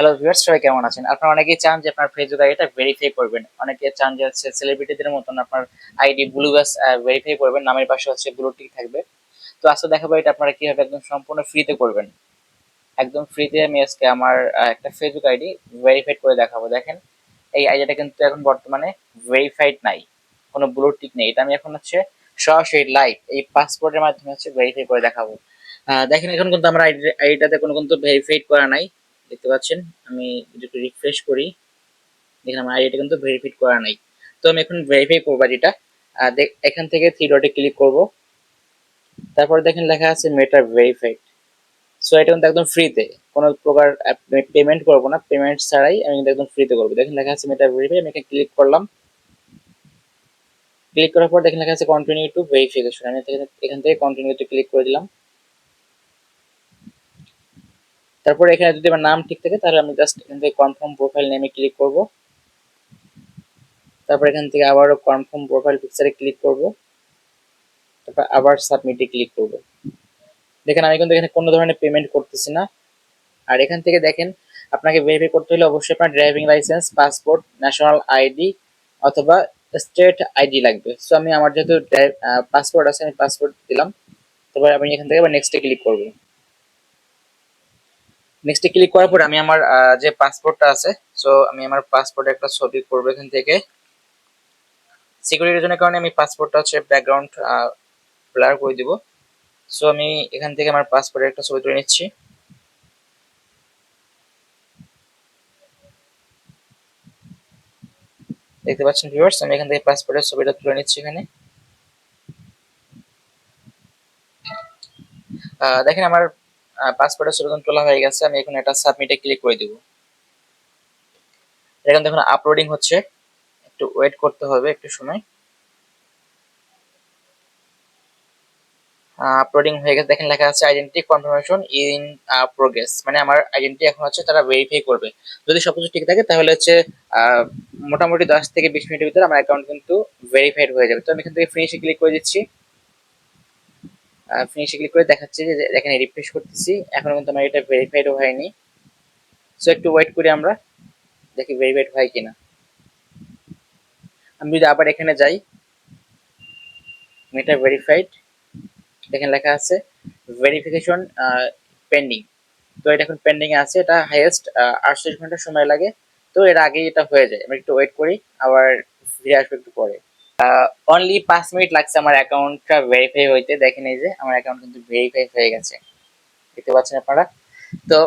Hello viewers সবাই কেমন আছেন? আপনারা অনেকেই চান যে আপনার ফেসবুক আইডিটা ভেরিফাই করবেন। অনেকে চান যে হচ্ছে সেলিব্রিটিদের মতন আপনার আইডি ব্লু ব্যাস ভেরিফাই করবেন। নামের পাশে হচ্ছে ব্লু টিক থাকবে। তো আজকে দেখাবো এটা আপনারা কীভাবে একদম সম্পূর্ণ ফ্রিতে করবেন। একদম ফ্রিতে আমি আজকে আমার একটা ফেসবুক আইডি ভেরিফাইড করে দেখাবো। দেখেন, এই আইডিটা কিন্তু এখন বর্তমানে ভেরিফাইড নাই। কোনো ব্লু টিক নেই। এটা আমি এখন হচ্ছে সরাসরি লাইভ এই পাসপোর্টের মাধ্যমে হচ্ছে ভেরিফাই করে দেখাবো। দেখেন, এখন কিন্তু আমার আইডিটাতে কোনো কিন্তু ভেরিফাইড করা নাই। দেখতে পাচ্ছেন? আমি যদি একটু রিফ্রেশ করি, দেখেন আমার আইডিটা কিন্তু ভেরিফাইড করা নাই। তো আমি এখন ভেরিফাই করব যেটা এখান থেকে থ্রি ডটে ক্লিক করব। তারপর দেখেন লেখা আছে মেটার ভেরিফাইড সো এটা কিন্তু একদম ফ্রিতে কোনো প্রকার পেমেন্ট করব না। পেমেন্ট ছাড়াই আমি কিন্তু একদম ফ্রিতে করব। দেখেন লেখা আছে মেটার ভেরিফাই আমি এখানে ক্লিক করলাম। ক্লিক করার পর দেখেন লেখা আছে কন্টিনিউ টু ভেরিফিকেশন আমি এখান থেকে কন্টিনিউতে ক্লিক করে দিলাম। তারপরে এখানে যদি আমার নাম ঠিক থাকে, তাহলে আমি জাস্ট এখান থেকে কনফার্ম প্রোফাইল নেমে ক্লিক করব। তারপর এখান থেকে আবারও কনফার্ম প্রোফাইল পিকচারে ক্লিক করব। তারপর আবার সাবমিটে ক্লিক করব। দেখেন, আমি কিন্তু এখানে কোনো ধরনের পেমেন্ট করতেছি না। আর এখান থেকে দেখেন, আপনাকে ভেরিফাই করতে হলে অবশ্যই আপনার driving license passport national ID অথবা স্টেট আইডি লাগবে। সো আমি আমার যেহেতু পাসপোর্ট আছে, আমি পাসপোর্ট দিলাম। তারপর আমি এখান থেকে আবার নেক্সটে ক্লিক করব। নেক্সটে ক্লিক করার পর আমি আমার যে পাসপোর্টটা আছে সো আমি আমার পাসপোর্টে একটা ছবি করব এখান থেকে। সিকিউরিটির জন্য কারণে আমি পাসপোর্টটা হচ্ছে ব্যাকগ্রাউন্ড ব্লার করে দিব। সো আমি এখান থেকে আমার পাসপোর্টের একটা ছবি তুলে নিচ্ছি। দেখতে পাচ্ছেন ভিউয়ার্স আমি এখান থেকে পাসপোর্টের ছবিটা তুলে নিচ্ছি এখানে। দেখেন আমার পাসপোর্টের ছবি কিন্তু তোলা হয়ে গেছে, আমি এখন এটা সাবমিটে ক্লিক করে দিব। এখন দেখুন আপলোডিং হচ্ছে। একটু ওয়েট করতে হবে একটু সময়। আপলোডিং হয়ে গেছে। দেখেন, লেখা আছে আইডেন্টি কনফার্মেশন ইন প্রোগ্রেস মানে আমার আইডেন্টি এখন হচ্ছে তারা ভেরিফাই করবে। যদি সবকিছু ঠিক থাকে, তাহলে হচ্ছে মোটামুটি দশ থেকে বিশ মিনিটের ভিতরে আমার অ্যাকাউন্ট কিন্তু ভেরিফাইড হয়ে যাবে। তো আমি এখান থেকে ফিনিশে ক্লিক করে দিচ্ছি। ফিনিশে ক্লিক করে দেখাচ্ছে যে এখানে রিফ্রেশ করতেছি। এখনও কিন্তু আমার এটা ভেরিফাইডও হয়নি। সো একটু ওয়েট করি আমরা, দেখি ভেরিফাইড হয় কিনা। আমি যদি আবার এখানে যাই এটা ভেরিফাইড দেখেন লেখা আছে ভেরিফিকেশন পেন্ডিং তো এটা এখন পেন্ডিং আছে, এটা হাইয়েস্ট আটচল্লিশ ঘণ্টা সময় লাগে। তো এর আগেই এটা হয়ে যায়। আমি একটু ওয়েট করি, আবার ফিরে আসব একটু পরে। অনলি পাঁচ মিনিট লাগছে আমার অ্যাকাউন্টটা ভেরিফাই হইতে। দেখেন এই যে, আমার অ্যাকাউন্ট কিন্তু ভেরিফাই হয়ে গেছে। দেখতে পাচ্ছেন আপনারা? তো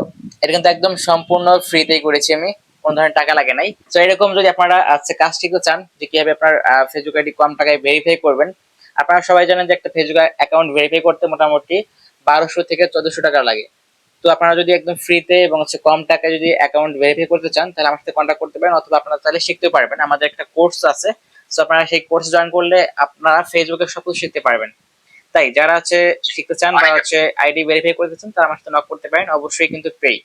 এটা কিন্তু একদম সম্পূর্ণ ফ্রিতেই করেছি আমি। কোনো ধরনের টাকা লাগে নাই। তো এরকম যদি আপনারা আজকে কাজ শিখতে চান, যে কীভাবে আপনার ফেসবুক আইডি কম টাকায় ভেরিফাই করবেন, আপনারা সবাই জানেন যে একটা ফেসবুক অ্যাকাউন্ট ভেরিফাই করতে মোটামুটি বারোশো থেকে চোদ্দশো টাকা লাগে। তো আপনারা যদি একদম ফ্রিতে এবং হচ্ছে কম টাকায় যদি অ্যাকাউন্ট ভেরিফাই করতে চান, তাহলে আমার সাথে কন্ট্যাক্ট করতে পারেন অথবা আপনারা তাহলে শিখতে পারবেন। আমাদের একটা কোর্স আছে তো আপনারা সেই কোর্স জয়েন করলে আপনারা ফেসবুকে সব কিছু শিখতে পারবেন। তাই যারা হচ্ছে শিখতে চান বা হচ্ছে আইডি ভেরিফাই করতে চান তারা আমার সাথে নক করতে পারেন। অবশ্যই কিন্তু পেইড